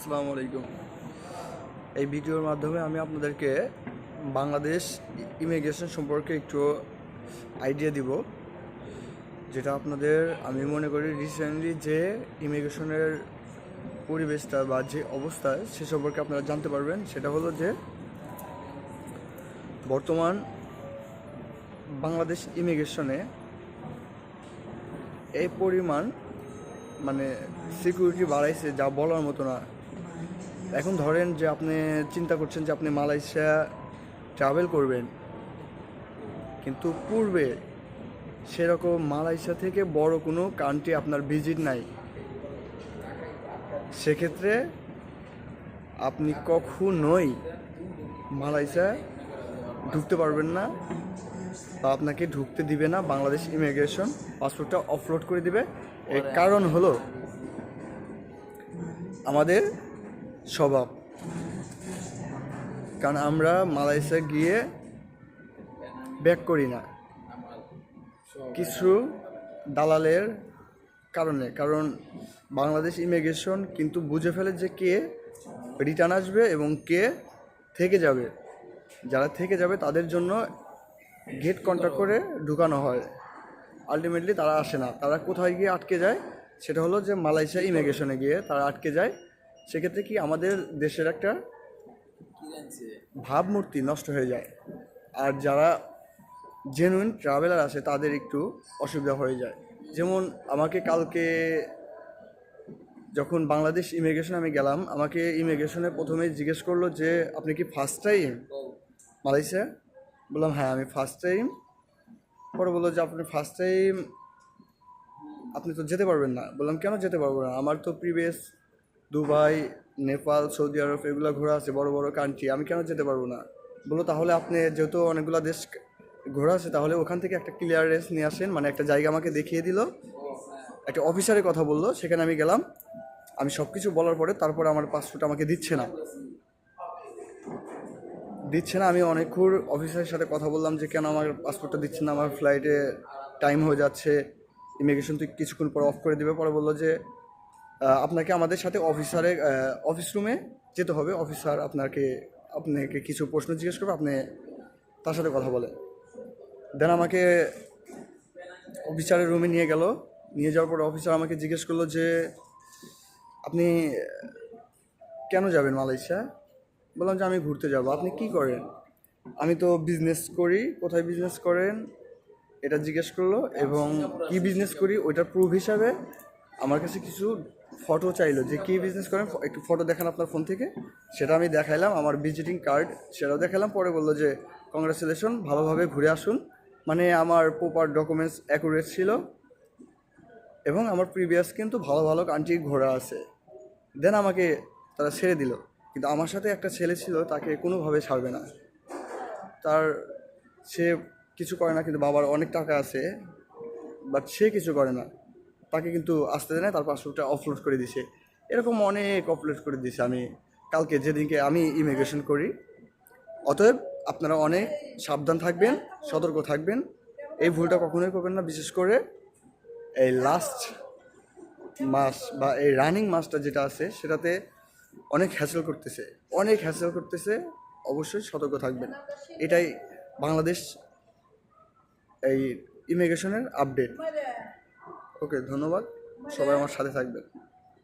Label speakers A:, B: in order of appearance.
A: আসসালামু আলাইকুম। এই ভিডিওর মাধ্যমে আমি আপনাদেরকে বাংলাদেশ ইমিগ্রেশন সম্পর্কে একটু আইডিয়া দিব, যেটা আপনাদের আমি মনে করি রিসেন্টলি যে ইমিগ্রেশনের পরিবেশটা বা যে অবস্থা সে সম্পর্কে আপনারা জানতে পারবেন। সেটা হলো যে বর্তমান বাংলাদেশ ইমিগ্রেশনে এই পরিমাণ মানে সিকিউরিটি বাড়াইছে যা বলার মতো না। এখন ধরেন যে আপনি চিন্তা করছেন যে আপনি মালয়েশিয়া ট্রাভেল করবেন, কিন্তু পূর্বে সেরকম মালয়েশিয়া থেকে বড় কোনো কান্ট্রি আপনার ভিজিট নাই। সেক্ষেত্রে আপনি কখনোই মালয়েশিয়া ঢুকতে পারবেন না বা আপনাকে ঢুকতে দিবে না, বাংলাদেশ ইমিগ্রেশন পাসপোর্টটা অফলোড করে দিবে। এর কারণ হলো, আমাদের স্বভাব। কারণ আমরা মালয়েশিয়া গিয়ে ব্যাক করি না। কিছু দালালের কারণে। কারণ বাংলাদেশ ইমিগ্রেশন কিন্তু বুঝে ফেলে যে কে রিটার্ন আসবে এবং কে থেকে যাবে। যারা থেকে যাবে তাদের জন্য গেট কন্ট্যাক্ট করে ঢুকানো হয়। আলটিমেটলি তারা আসে না। তারা কোথায় গিয়ে আটকে যায় সেটা হলো যে মালয়েশিয়া ইমিগ্রেশনে গিয়ে তারা আটকে যায়। সেক্ষেত্রে কি আমাদের দেশের একটা ভাবমূর্তি নষ্ট হয়ে যায়। আর যারা জেনুইন ট্রাভেলার আসে তাদের একটু অসুবিধা হয়ে যায়। যেমন আমাকে কালকে যখন বাংলাদেশ ইমিগ্রেশন আমি গেলাম আমাকে ইমিগ্রেশনে প্রথমে জিজ্ঞেস করল যে আপনি কি ফার্স্ট টাইম মালয়েশিয়া? বললাম হ্যাঁ আমি ফার্স্ট টাইম পরে বলল যে আপনি ফার্স্ট টাইম আপনি তো যেতে পারবেন না। বললাম কেন যেতে পারব না? আমার তো প্রিভিয়াস দুবাই, নেপাল, সৌদি আরব, এগুলো ঘোরা আছে, বড় বড় কান্ট্রি আমি কেন যেতে পারব না? বলল তাহলে আপনি যেহেতু অনেকগুলো দেশ ঘোরা আছে, তাহলে ওখান থেকে একটা ক্লিয়ারেন্স নিয়ে আসেন মানে একটা জায়গা আমাকে দেখিয়ে দিল। একটা অফিসারের কথা বলল, সেখানে আমি গেলাম। আমি সব কিছু বলার পরে তারপরে আমার পাসপোর্ট আমাকে দিচ্ছে না। দিচ্ছে না, আমি অনেকক্ষণ অফিসারের সাথে কথা বললাম যে, কেন আমার পাসপোর্টটা দিচ্ছে না? আমার ফ্লাইটে টাইম হয়ে যাচ্ছে। ইমিগ্রেশন তো কিছুক্ষণ পর অফ করে দিবে। পরে বলল যে আপনাকে আমাদের সাথে অফিসারে অফিস রুমে যেতে হবে। অফিসার আপনাকে আপনাকে কিছু প্রশ্ন জিজ্ঞেস করবে, আপনি তার সাথে কথা বলেন। দেন আমাকে অফিসারের রুমে নিয়ে গেল। নিয়ে যাওয়ার পর অফিসার আমাকে জিজ্ঞেস করল যে, আপনি কেন যাবেন মালয়েশিয়া? বললাম যে, আমি ঘুরতে যাব। আপনি কি করেন? আমি তো বিজনেস করি। কোথায় বিজনেস করেন? এটা জিজ্ঞেস করল এবং কি বিজনেস করি? ওইটার প্রুফ হিসাবে আমার কাছে কিছু ফটো চাইলো যে কী বিজনেস করেন, একটু ফটো দেখান আপনার ফোন থেকে। সেটা আমি দেখাইলাম, আমার ভিজিটিং কার্ড সেটাও দেখালাম পরে বলল যে কংগ্রাচুলেশন ভালোভাবে ঘুরে আসুন। মানে আমার প্রপার ডকুমেন্টস অ্যাকুরেট ছিল। এবং আমার প্রিভিয়াস কিন্তু ভালো ভালো কান্ট্রি ঘোরা আছে। দেন আমাকে তারা ছেড়ে দিল। কিন্তু আমার সাথে একটা ছেলে ছিল, তাকে কোনোভাবে ছাড়বে না। তার, সে কিছু করে না, কিন্তু বাবার অনেক টাকা আছে। বাট সে কিছু করে না। তাকে কিন্তু আসতে দেয় না, তার পাসপোর্টটা অফলোড করে দিছে। এরকম অনেক অপলোড করে দিছে আমি কালকে যেদিনকে আমি ইমিগ্রেশন করি। অতএব আপনারা অনেক সাবধান থাকবেন, সতর্ক থাকবেন। এই ভুলটা কখনোই করবেন না, বিশেষ করে এই লাস্ট মাস বা এই রানিং মাসটা যেটা আছে, সেটাতে অনেক হ্যাসেল করতেছে। অনেক হ্যাসেল করতেছে, অবশ্যই সতর্ক থাকবেন। এটাই বাংলাদেশ এই ইমিগ্রেশনের আপডেট ওকে ধন্যবাদ। সবাই আমার সাথে থাকবেন।